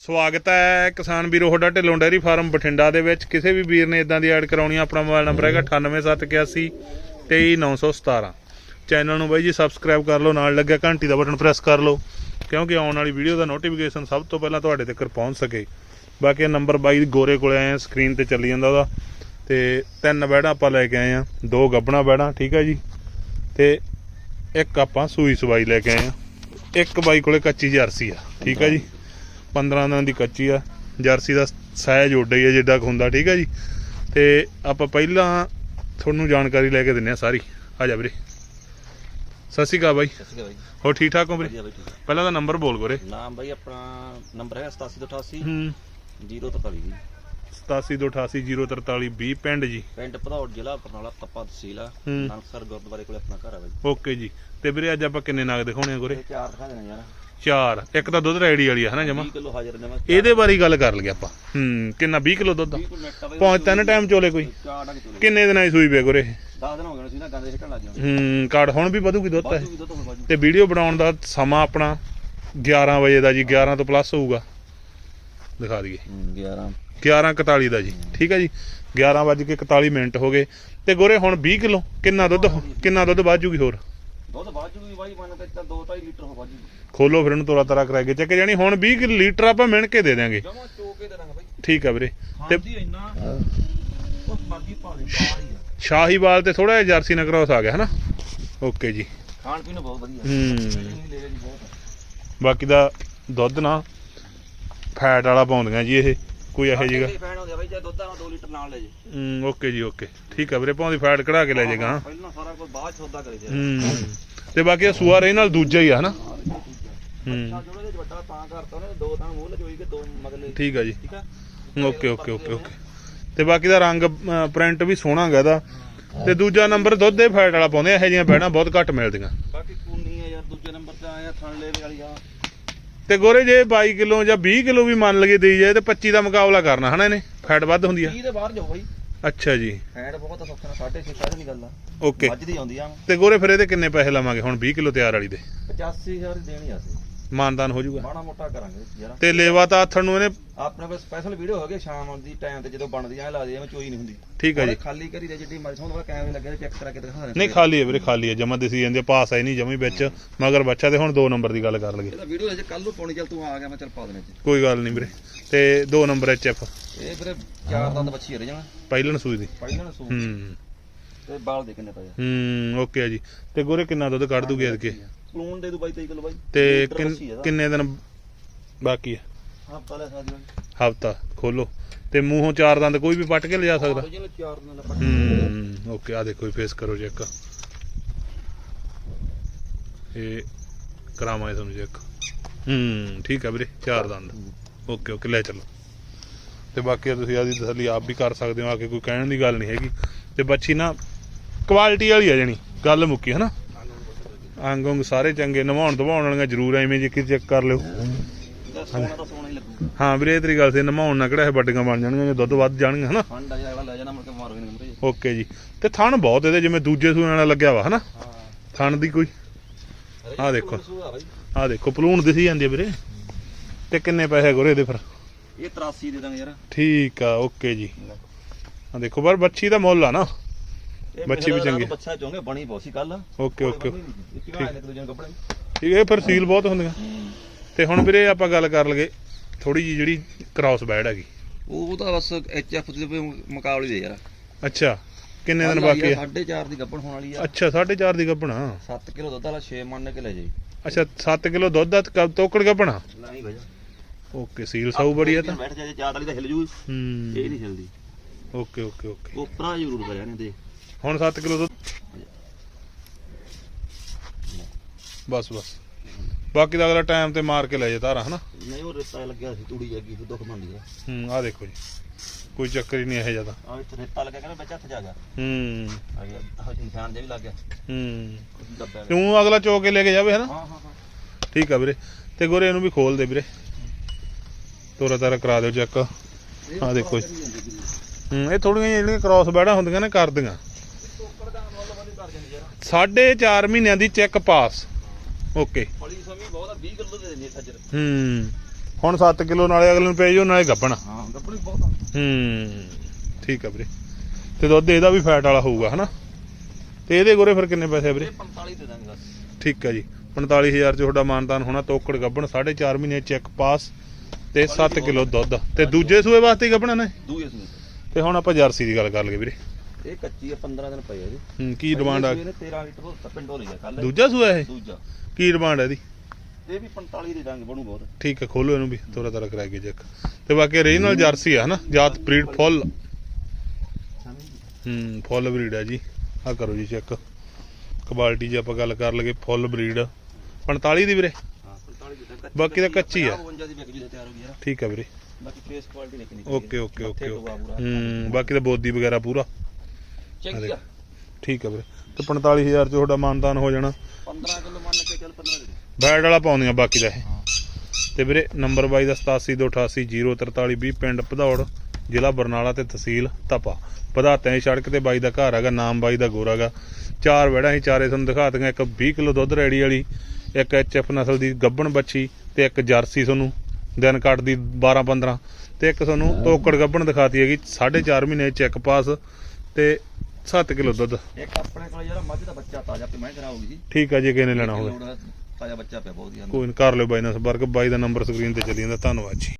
ਸਵਾਗਤ ਹੈ ਕਿਸਾਨ ਵੀਰੋ, ਤੁਹਾਡਾ ਢਿੱਲੋਂ ਡੈਰੀ ਫਾਰਮ ਬਠਿੰਡਾ ਦੇ ਵਿੱਚ। ਕਿਸੇ ਵੀ ਵੀਰ ਨੇ ਇਦਾਂ ਦੀ ਐਡ ਕਰਾਉਣੀ ਆ, ਆਪਣਾ ਮੋਬਾਈਲ ਨੰਬਰ ਹੈਗਾ 98781 23917 ਚੈਨਲ ਨੂੰ ਬਾਈ ਜੀ ਸਬਸਕ੍ਰਾਈਬ ਕਰ ਲਓ, ਨਾਲ ਲੱਗਿਆ ਘੰਟੀ ਦਾ ਬਟਨ ਪ੍ਰੈਸ ਕਰ ਲਓ, ਕਿਉਂਕਿ ਆਉਣ ਵਾਲੀ ਵੀਡੀਓ ਦਾ ਨੋਟੀਫਿਕੇਸ਼ਨ ਸਭ ਤੋਂ ਪਹਿਲਾਂ ਤੁਹਾਡੇ ਤੱਕ ਪਹੁੰਚ ਸਕੇ। ਬਾਕੀ ਨੰਬਰ ਬਾਈ ਗੋਰੇ ਕੋਲੇ ਆਏ ਆ ਸਕਰੀਨ ਤੇ ਚੱਲੀ ਜਾਂਦਾ ਉਹਦਾ। ਤੇ ਤਿੰਨ ਬੈੜਾਂ ਆਪਾਂ ਲੈ ਕੇ ਆਏ ਆ, ਦੋ ਗੱਬਣਾ ਬੈੜਾਂ, ਠੀਕ ਹੈ ਜੀ? ਤੇ ਇੱਕ ਆਪਾਂ ਸੂਈ ਸਵਾਈ ਲੈ ਕੇ ਆਏ ਆ। ਇੱਕ ਬਾਈ ਕੋਲੇ ਕੱਚੀ ਜਰਸੀ ਆ, ਠੀਕ ਹੈ ਜੀ? 15 ਦਿਨਾਂ ਦੀ ਕੱਚੀ ਆ ਜਰਸੀ ਦਾ ਸਾਈਜ਼ ਓਡਾ ਹੀ ਆ ਜਿੱਡਾ ਹੁੰਦਾ ਠੀਕ ਹੈ ਜੀ? ਤੇ ਆਪਾਂ ਪਹਿਲਾਂ ਤੁਹਾਨੂੰ ਜਾਣਕਾਰੀ ਲੈ ਕੇ ਦਿੰਨੇ ਆ ਸਾਰੀ। ਆ ਜਾ ਵੀਰੇ। ਸਤਿ ਸ਼੍ਰੀ ਅਕਾਲ ਬਾਈ। ਸਤਿ ਸ਼੍ਰੀ ਅਕਾਲ ਬਾਈ। ਹੋਰ ਠੀਕ ਠਾਕ ਹੋ ਵੀਰੇ? ਹੈ। ਪਹਿਲਾਂ ਦਾ ਨੰਬਰ ਬੋਲ ਗੋਰੇ। ਨਾਮ ਬਾਈ ਆਪਣਾ ਨੰਬਰ ਹੈ 8788 ਹੂੰ। 043 ਜੀ 8728804320 ਪਿੰਡ ਜੀ। ਪਿੰਡ ਭਦੌੜ ਜ਼ਿਲ੍ਹਾ ਬਰਨਾਲਾ ਤੱਪਾ ਤਹਿਸੀਲ ਆ। ਹੂੰ। ਨਾਨਕਸਰ ਗੁਰਦੁਆਰੇ ਕੋਲੇ ਆਪਣਾ ਘਰ ਆ ਬਾਈ। ਓਕੇ ਜੀ। ਤੇ ਵੀਰੇ ਅੱਜ ਆਪਾਂ ਕਿੰਨੇ ਨਾਗ ਦਿਖਾਉਣੇ ਆ ਗੋਰੇ? ਚਾਰ ਦਿਖਾ ਦੇਣਾ ਯਾਰ। ਚਾਰ। ਇੱਕ ਤਾਂ ਦੁੱਧ ਰੈਡੀ ਵਾਲੀ ਆ ਹਨਾ ਜਮਾ? 20 ਕਿਲੋ ਹਾਜ਼ਰ ਨੇ ਮੈਂ ਇਹਦੇ ਬਾਰੇ ਹੀ ਗੱਲ ਕਰ ਲਈਏ ਆਪਾਂ। ਹੂੰ ਕਿੰਨਾ 20 ਕਿਲੋ ਦੁੱਧ ਆ? 20 ਕਿਲੋ ਨੈਟ ਆ ਬਾਈ ਪਹੁੰਚ ਤਿੰਨ ਟਾਈਮ ਚੋਲੇ ਕੋਈ? ਕਿੰਨੇ ਦਿਨਾਂ ਦੀ ਸੂਈ ਪਏ ਗੋਰੇ 10 ਦਿਨ ਹੋ ਗਏ ਸੀ ਨਾ ਗੰਦੇ ਹਿੱਟਣ ਲੱਗ ਜਾਣ ਹੂੰ ਕਾਰਡ ਹੁਣ ਵੀ ਵਧੂਗੀ ਦੁੱਧ? ਬਾਜੂ ਤੇ ਵੀਡੀਓ ਬਣਾਉਣ ਦਾ ਸਮਾਂ ਆਪਣਾ 11 ਵਜੇ ਦਾ ਜੀ 11 ਤੋਂ ਪਲੱਸ ਹੋਊਗਾ। ਦਿਖਾ ਦਈਏ। 11 11:41 ਦਾ ਜੀ ਠੀਕ ਹੈ ਜੀ? 11 ਵੱਜ ਕੇ 41 ਮਿੰਟ ਹੋ ਗਏ। ਤੇ ਗੋਰੇ ਹੁਣ 20 ਕਿਲੋ ਕਿੰਨਾ ਦੁੱਧ ਕਿੰਨਾ ਦੁੱਧ ਵੱਧ ਜੂਗੀ ਹੋਰ? ਦੁੱਧ ਬਾਜੂ ਵੀ ਬਾਈ ਮੰਨ ਕੇ ਚੱਲ 2.5 ਲੀਟਰ ਹੋ ਬਾਜੂ। ਖੋਲੋ ਫਿਰ ਇਹਨੂੰ ਤੋਰਾ ਤਰਾ ਕਰਾ ਕੇ ਚੱਕ ਜਾਣੀ ਹੁਣ 20 ਕਿਲੋ ਲੀਟਰ ਆਪਾਂ ਮਿਣ ਕੇ ਦੇ ਦਿਆਂਗੇ। ਜਮਾ ਚੋਕੇ ਦੇ ਦਾਂਗੇ ਬਾਈ। ਠੀਕ ਆ ਵੀਰੇ। ਤੇ ਹਾਂਜੀ ਇੰਨਾ ਉਹ ਮਰਜ਼ੀ ਭਾਵੇਂ ਪਾਲ ਹੀ ਆ। ਸ਼ਾਹੀਵਾਲ ਤੇ ਥੋੜਾ ਜਿਹਾ ਜਰਸੀ ਨਗਰੋਸ ਆ ਗਿਆ ਹਨਾ? ਓਕੇ ਜੀ। ਖਾਣ ਪੀਣ ਨੂੰ ਬਹੁਤ ਵਧੀਆ। ਹੂੰ। ਨਹੀਂ ਲੈ ਜੀ ਬਹੁਤ। ਬਾਕੀ ਦਾ ਦੁੱਧ ਨਾ ਫੈਟ ਵਾਲਾ ਪਾਉਂਦੀਆਂ ਜੀ ਇਹ। ਕੋਈ ਇਹੋ ਜਿਹਾ ਫੈਨ ਹੋ ਗਿਆ ਬਾਈ ਜੇ ਦੁੱਧ ਆ 2 ਲੀਟਰ ਨਾਲ ਲੈ ਜੇ। ਹੂੰ ਓਕੇ ਜੀ ਓਕੇ। ਠੀਕ ਆ ਵੀਰੇ ਪਾਉਂਦੀ ਫੈਟ ਕਢਾ ਕੇ ਲੈ ਜਾਏਗਾ ਪਹਿਲਾਂ ਸਾਰਾ ਕੁਝ ਬਾਅਦ ਚ ਸੌਦਾ ਕਰੇ ਜੇ ਹੂੰ ਤੇ ਬਾਕੀ ਇਹ ਸੂਆ ਰੇ ਨਾਲ ਦੂਜਾ ਹੀ ਆ ਹਨਾ? ਹੂੰ ਅੱਛਾ ਜਿਹੜਾ ਇਹਦੇ 'ਚ ਵੱਡਾ ਤਾਂ ਕਰਤਾ ਉਹਨੇ ਦੋ ਤਾਂ ਮੂੰਹ ਲਜੋਈ ਕੇ ਦੋ ਮਗਲੇ। ਠੀਕ ਆ ਜੀ। ਠੀਕ ਆ? Okay okay okay okay. ਤੇ ਬਾਕੀ ਦਾ ਰੰਗ ਪ੍ਰਿੰਟ ਵੀ ਸੋਹਣਾ ਹੈਗਾ ਇਹਦਾ ਤੇ ਦੂਜਾ ਨੰਬਰ ਦੁੱਧ ਦੇ ਫੈਟ ਵਾਲਾ ਪਾਉਂਦੇ ਇਹੋ ਜਿਹੀਆਂ ਬੈਣਾ ਬਹੁਤ ਘੱਟ ਮਿਲਦੀਆਂ। ਬਾਕੀ ਕੂਨੀ ਆ ਯਾਰ ਦੂਜੇ ਨੰਬਰ ਤੇ ਆਇਆ ਥਣ ਲੈਵੇ ਵਾਲੀ ਆ। ਤੇ ਗੋਰੇ ਜੇ 22 ਕਿਲੋ ਜਾਂ 20 ਕਿਲੋ ਵੀ ਮੰਨ ਲਗੇ ਦੇਈ ਜਾਏ ਤੇ 25 ਦਾ ਮੁਕਾਬਲਾ ਕਰਨਾ ਹਨਾ ਇਹਨੇ? ਫੈਟ ਵੱਧ ਹੁੰਦੀ ਆ। 30 ਦੇ ਬਾਹਰ ਜਾਓ ਬਾਈ। ਅੱਛਾ ਜੀ। ਫੈਟ ਬਹੁਤ ਸੌਖਾ ਨਾ 6.5 ਸਾਰੇ ਦੀ ਗੱਲ ਆ। ਓਕੇ। ਮੱਝ ਦੀ ਆਉਂਦੀ ਆ। ਤੇ ਗੋਰੇ ਫਿਰ ਇਹਦੇ ਕਿੰਨੇ ਪੈਸੇ ਲਵਾਂਗੇ? ਹੁਣ 20 ਕਿਲੋ ਤਿਆਰ ਵਾਲੀ ਦੇ। 85000 ਦੇਣੀ ਆ ਸੀ ਮਾਨਦਾਨ ਹੋ ਜਾਊਗਾ। ਮਾੜਾ ਮੋਟਾ ਕਰਾਂਗੇ ਯਾਰ। ਤੇ ਲੇਵਾ ਤਾਂ ਆਥਣ ਨੂੰ ਇਹਨੇ ਆਪਣੇ ਕੋਲ ਸਪੈਸ਼ਲ ਵੀਡੀਓ ਹੋ ਗਈ ਸ਼ਾਮ ਦੀ ਟਾਈਮ ਤੇ ਜਦੋਂ ਬਣਦੀ ਐ ਲਾ ਦੇ ਐਵੇਂ ਚੋਈ ਨਹੀਂ ਹੁੰਦੀ। ਠੀਕ ਆ ਜੀ। ਖਾਲੀ ਕਰੀ ਦੇ ਜਿੱਡੀ ਮਰਜ਼ੀ ਤੁਹਾਨੂੰ ਕੈਮਰੇ ਲੱਗੇ ਚੈੱਕ ਕਰਾ ਕੇ ਦਿਖਾ ਨਹੀਂ ਖਾਲੀ ਹੈ ਵੀਰੇ ਖਾਲੀ ਹੈ ਜਮਾ ਦਿਸੀ ਜਾਂਦੀ ਪਾਸ ਆਈ ਨਹੀਂ ਜਮੀ ਵਿੱਚ। ਮਗਰ ਬੱਚਾ ਤੇ ਹੁਣ 2 ਨੰਬਰ ਦੀ ਗੱਲ ਕਰ ਲਈਏ। ਇਹਦਾ ਵੀਡੀਓ ਅਜੇ ਕੱਲ ਨੂੰ ਪਾਉਣੀ ਚੱਲ ਤੂੰ ਆ ਗਿਆ ਮੈਂ ਚੱਲ ਪਾ ਦੇਣੇ ਕੋਈ ਗੱਲ ਨਹੀਂ ਵੀਰੇ। ਤੇ 2 ਨੰਬਰ ਐਚ ਐਫ। ਇਹ ਵੀਰੇ ਚਾਰ ਦੰਦ ਬੱਚੀ ਰਹਿ ਜਾਣਾ ਪਹਿਲਣ ਸੂਈ ਦੀ। ਪਹਿਲਾਂ ਨੂੰ ਸੂ ਹੂੰ। ਤੇ ਬਾਲ ਦੇ ਕਿੰਨੇ ਪਏ ਹੂੰ ਓਕੇ ਜੀ। ਤੇ ਗੋਰੇ ਕਿੰਨਾ ਦੁੱਧ ਕੱਢ ਦੂਗੀ ਐਤਕੇ? ਪਲੂਨ ਦੇ ਦੂ ਬਾਈ 23 ਕਿਲੋ ਬਾਈ ਤੇ ਲੀਟਰ ਕਿੰਨ- ਲੱਸੀ ਇਹਦਾ। ਕਿੰਨੇ ਦਿਨ ਬਾਕੀ ਹੈ ਹਫ਼ਤਾ ਲੈ ਸਕਦੀ ਬਾਈ ਹਫਤਾ ਖੋਲੋ। ਤੇ ਮੂੰਹੋਂ ਚਾਰ ਦੰਦ ਕੋਈ ਵੀ ਪੱਟ ਕੇ ਲਿਜਾ ਸਕਦਾ? original ਚਾਰ ਦਿਨ ਦਾ ਪੱਟ ਹੂੰ ਓਕੇ ਆ ਦੇਖੋ ਫੇਸ ਕਰੋ ਚੈੱਕ ਇਹ ਕਰਾਵਾਂ ਇਹ ਤੁਹਾਨੂੰ ਚੈੱਕ ਹੂੰ ਠੀਕ ਆ ਵੀਰੇ ਚਾਰ ਦੰਦ। ਓਕੇ ਓਕੇ ਲੈ ਚਲੋ। ਤੇ ਬਾਕੀ ਤੁਸੀਂ ਆਦੀ ਤਸੱਲੀ ਆਪ ਵੀ ਕਰ ਸਕਦੇ ਹੋ ਆ ਕੇ ਕੋਈ ਕਹਿਣ ਦੀ ਗੱਲ ਨਹੀਂ ਹੈਗੀ। ਤੇ ਬੱਚੀ ਨਾ ਕੁਆਲਿਟੀ ਵਾਲੀ ਆ ਜਣੀ ਗੱਲ ਮੁੱਕੀ ਹਨਾ? ਅੰਗ ਅੰਗ ਸਾਰੇ ਚੰਗੇ ਨਵਾਉਣ ਧਵਾਉਣ ਵਾਲੀਆਂ ਜ਼ਰੂਰ ਐਵੇਂ ਜੇ ਕਿ ਚੈੱਕ ਕਰ ਲਿਓ। ਇਹਦਾ ਸੋਨਾ ਤਾਂ ਸੋਨਾ ਹੀ ਲੱਗੂ ਹਾਂ ਵੀਰੇ ਤੇਰੀ ਗੱਲ ਸੀ ਨਵਾਉਣ ਨਾਲ ਕਿਹੜਾ ਇਹ ਵੱਡੀਆਂ ਬਣ ਜਾਣਗੀਆਂ ਜੇ ਦੁੱਧ ਵੱਧ ਜਾਣਗੇ ਹਨਾ? ਫੰਡ ਆ ਲੈ ਜਾਣਾ ਮੁੜ ਕੇ ਓਕੇ ਜੀ। ਤੇ ਥਣ ਬਹੁਤ ਇਹਦੇ ਜਿਵੇਂ ਦੂਜੇ ਸੂਏ ਨਾਲ ਲੱਗਿਆ ਵਾ ਹਨਾ? ਥਣ ਦੀ ਕੋਈ। ਆਹ ਦੇਖੋ। ਆਹ ਦੇਖੋ ਪਲੂਣ ਦਿਸੀ ਜਾਂਦੀ ਆ ਵੀਰੇ। ਤੇ ਕਿੰਨੇ ਪੈਸੇ ਗੁਰੇ ਇਹਦੇ ਫਿਰ? ਇਹ 83 ਦੇ ਦਾਂਗੇ ਯਾਰ। ਠੀਕ ਆ ਓਕੇ ਜੀ। ਆ ਦੇਖੋ ਪਰ ਬੱਚੀ ਦਾ ਮੁੱਲ ਆ ਨਾ। ਇਹ ਬੱਚੀ ਵੀ ਚੰਗੀ। ਬੱਚਾ ਚਾਹੁੰਗੇ ਬਣੀ ਬਹੁਤ ਸੀ ਕੱਲ ਓਕੇ। ਓਕੇ ਠੀਕ ਹੈ ਦੂਜੇ ਕੱਪੜੇ ਠੀਕ ਹੈ ਫਿਰ ਸੀਲ ਬਹੁਤ ਹੁੰਦੀਆਂ। ਤੇ ਹੁਣ ਵੀਰੇ ਆਪਾਂ ਗੱਲ ਕਰ ਲਗੇ ਥੋੜੀ ਜੀ ਜਿਹੜੀ ਕ੍ਰਾਸ ਬੈਡ ਹੈਗੀ। ਉਹ ਤਾਂ ਬਸ ਐਚਐਫ ਦੇ ਮੁਕਾਬਲੇ ਦੇ ਯਾਰ। ਅੱਛਾ ਕਿੰਨੇ ਦਿਨ ਬਾਕੀ ਆ 4.5 ਦੀ ਗੱਬਣ ਹੋਣ ਵਾਲੀ ਆ। ਅੱਛਾ 4.5 ਦੀ ਗੱਭਣਾ 7 ਕਿਲੋ ਦੁੱਧ ਵਾਲਾ 6 ਮੰਨ ਕੇ ਲੈ ਜਾਈ। ਅੱਛਾ 7 ਕਿਲੋ ਦੁੱਧ ਦਾ ਕ- ਤੋਕੜ ਗੱਭਣਾ ਨਹੀਂ ਭਜਾ ਓਕੇ ਸੀਲ ਸਾਊ ਬੜੀ ਆ ਤਾਂ। ਬੈਠ ਜਾ ਜੇ ਚਾਰ ਵਾਲੀ ਤਾਂ ਹਿਲ ਜੂ। ਇਹ ਹੂੰ ਨਹੀਂ ਹਿਲਦੀ। Okay okay okay. ਉਪਰਾ ਜ਼ਰੂਰ ਭਜਾ ਨੇ ਦੇ ਹੁਣ 7 ਕਿਲੋ ਦੁੱਧ। ਬਸ ਬਸ। ਬਾਕੀ ਦਾ ਅਗਲਾ ਟਾਈਮ ਤੇ ਮਾਰ ਕੇ ਲੈ ਜੇ ਤਾਰਾ ਹਨਾ? ਨਹੀਂ ਉਹ ਰੇਤਾ ਲੱਗਿਆ ਸੀ ਤੂੜੀ ਲੱਗੀ ਸੀ ਦੁੱਖ ਮੰਦੀ ਆ। ਹੂੰ ਆ ਦੇਖੋ ਜੀ। ਕੋਈ ਚੱਕਰ ਹੀ ਨਹੀਂ ਇਹ ਜ਼ਿਆਦਾ ਆ ਇੱਥੇ ਰੇਤਾ ਲੱਗਿਆ ਕਹਿੰਦਾ ਬੱਚਾ ਹੱਥ ਜਾ ਗਿਆ। ਹੂੰ। ਆ ਗਿਆ ਆਹ ਨਿਸ਼ਾਨ ਜਿਹਾ ਵੀ ਲੱਗ ਗਿਆ। ਹੂੰ। ਦੱਬਿਆ ਤੂੰ ਅਗਲਾ ਚੋ ਕੇ ਲੈ ਕੇ ਜਾਵੇ ਹਨਾ? ਹਾਂ ਹਾਂ ਹਾਂ। ਠੀਕ ਆ ਵੀਰੇ। ਤੇ ਗੋਰੇ ਇਹਨੂੰ ਵੀ ਖੋਲ ਦੇ ਵੀਰੇ। ਤੋਰਾ ਤਾਰਾ ਕਰਾ ਦਿਓ ਚੈੱਕ। ਆ ਦੇਖੋ ਜੀ। ਹੂੰ ਇਹ ਥੋੜੀਆਂ ਜਿਹੜੀਆਂ ਕ੍ਰਾਸ ਬੈੜਾਂ ਹੁੰਦੀਆਂ ਨੇ ਕਰਦੀਆਂ। ਸਾਢੇ 4 ਮਹੀਨਿਆਂ ਦੀ ਚੈੱਕ ਪਾਸ। ਓਕੇ ਫਲੀ ਸਮੀ ਬਹੁਤ ਆ 20 ਕਿਲੋ ਦੇ ਦਿੰਦੀ ਸੱਜਰ ਹੂੰ। ਹੁਣ 7 ਕਿਲੋ ਨਾਲੇ ਅਗਲੇ ਨੂੰ ਪੈ ਜਾਓ ਨਾਲੇ ਗੱਬਣ। ਹਾਂ ਗੱਪੜੀ ਬਹੁਤ ਆ। ਹੂੰ। ਠੀਕ ਆ ਵੀਰੇ। ਤੇ ਦੁੱਧ ਇਹਦਾ ਵੀ ਫੈਟ ਵਾਲਾ ਹੋਊਗਾ ਹਨਾ? ਤੇ ਇਹਦੇ ਗੋਰੇ ਫਿਰ ਕਿੰਨੇ ਪੈਸੇ ਆ ਵੀਰੇ? ਇਹ 45 ਦੇ ਦਾਂਗੇ ਬਸ। ਠੀਕ ਆ ਜੀ। 45000 ਚ ਤੁਹਾਡਾ ਮਾਨਤਾਨ ਹੋਣਾ ਤੋਕੜ ਗੱਬਣ 4.5 ਮਹੀਨੇ ਚੈੱਕ ਪਾਸ ਤੇ 7 ਕਿਲੋ ਦੁੱਧ। ਤੇ ਦੂਜੇ ਸੂਏ ਵਾਸਤੇ ਗੱਬਣਾ ਨੇ? ਦੂਏ ਸੂਏ। ਤੇ ਹੁਣ ਆਪਾਂ ਜਰਸੀ ਦੀ ਗੱਲ ਕਰ ਲਈਏ ਵੀਰੇ। ਇਹ ਕੱਚੀ ਆ 15 ਦਿਨ ਪਈ ਆ ਜੀ। ਹੂੰ, ਕੀ ਡਿਮਾਂਡ ਆ? 13 ਲੀਟਰ ਉਹ ਪਿੰਡੋਂ ਲਿਆ ਕੱਲ ਦੂਜਾ ਸੂਆ ਇਹ? ਦੂਜਾ। ਕੀ ਡਿਮਾਂਡ ਹੈ ਇਹਦੀ? ਇਹ ਵੀ 45 ਦੇ ਦਾਂਗੇ ਬਣੂ ਬਹੁਤ ਠੀਕ ਹੈ ਖੋਲੋ ਇਹਨੂੰ ਵੀ ਥੋੜਾ ਥੋੜਾ ਕਰਾ ਕੇ ਚੈੱਕ। ਤੇ ਬਾਕੀ ਰੀਜਨਲ ਜਰਸੀ ਆ ਹਨਾ? ਜਾਤ ਬਰੀਡ ਫੁੱਲ। ਹੂੰ ਫੁੱਲ ਬਰੀਡ ਹੈ ਜੀ। ਆ ਕਰੋ ਜੀ ਚੈੱਕ। ਕੁਆਲਿਟੀ ਜੇ ਆਪਾਂ ਗੱਲ ਕਰ ਲਗੇ ਫੁੱਲ ਬਰੀਡ। 45 ਦੀ ਵੀਰੇ? ਹਾਂ 45 ਦੇ ਦਾਂਗੇ ਬਾਕੀ ਤਾਂ ਕੱਚੀ ਆ। 52 ਦੀ ਵਿਕ ਜੂ ਤਿਆਰ ਹੋ ਗਈ ਯਾਰ ਠੀਕ ਹੈ ਵੀਰੇ। ਬਾਕੀ face quality okay okay okay. Okay ਹੂੰ ਬਾਕੀ ਤਾਂ ਬੋਦੀ ਵਗੈਰਾ ਪੂਰਾ। ਆ। ਠੀਕ ਹੈ ਵੀਰੇ। ਤੇ 45000 ਚ ਤੁਹਾਡਾ ਮਾਨਦਾਨ ਹੋ ਜਾਣਾ। 15 ਕਿਲੋ ਮੰਨ ਕੇ ਚੱਲ 15 ਦੇ ਬੈਡ ਵਾਲਾ ਪਾਉਂਦੀਆਂ ਬਾਕੀ ਦਾ ਇਹ। ਹਾਂ। ਤੇ ਵੀਰੇ ਨੰਬਰ ਬਾਈ ਦਾ 8728804320 ਪਿੰਡ ਭਦੌੜ ਜ਼ਿਲ੍ਹਾ ਬਰਨਾਲਾ ਤੇ ਤਹਿਸੀਲ ਤਪਾ। ਪਧਾਤਿਆਂ ਦੀ ਸੜਕ ਤੇ ਬਾਈ ਦਾ ਘਰ ਹੈਗਾ ਨਾਮ ਬਾਈ ਦਾ ਗੋਰਾਗਾ ਚਾਰ ਵੜਾ ਸੀ ਚਾਰੇ ਤੁਹਾਨੂੰ ਦਿਖਾ ਦਿੰਗਾ ਇੱਕ 20 ਕਿਲੋ ਦੁੱਧ ਰੈਡੀ ਵਾਲੀ ਇੱਕ ਐਚਐਫ ਨਸਲ ਦੀ ਗੱਬਣ ਬੱਚੀ ਤੇ ਇੱਕ ਜਰਸੀ ਤੁਹਾਨੂੰ ਦਿਨ ਕੱਟਦੀ 12 15 ਤੇ ਇੱਕ ਤੁਹਾਨੂੰ ਤੋਕੜ ਗੱਬਣ ਦਿਖਾਤੀ ਹੈਗੀ 4.5 ਮਹੀਨੇ ਚੈੱਕ ਪਾਸ। ਤੇ 7 ਕਿਲੋ ਦੁੱਧ। ਇੱਕ ਆਪਣੇ ਕੋਲ ਯਾਰ ਮੱਝ ਦਾ ਬੱਚਾ ਤਾਜ਼ਾ ਤੇ ਮੈਂ ਕਰਾਉਗੀ ਜੀ। ਠੀਕ ਆ ਜੀ ਕਿਹਨੇ ਲੈਣਾ ਹੋਵੇ? ਤਾਜ਼ਾ ਬੱਚਾ ਪਿਆ ਬਹੁਤ ਹੀ ਕੋਈ ਨੀ ਕਰ ਲਿਓ ਬਾਈ ਨਾਲ ਸੰਪਰਕ ਬਾਈ ਦਾ ਨੰਬਰ ਸਕਰੀਨ ਤੇ ਚੱਲੀ ਜਾਂਦਾ। ਧੰਨਵਾਦ ਜੀ।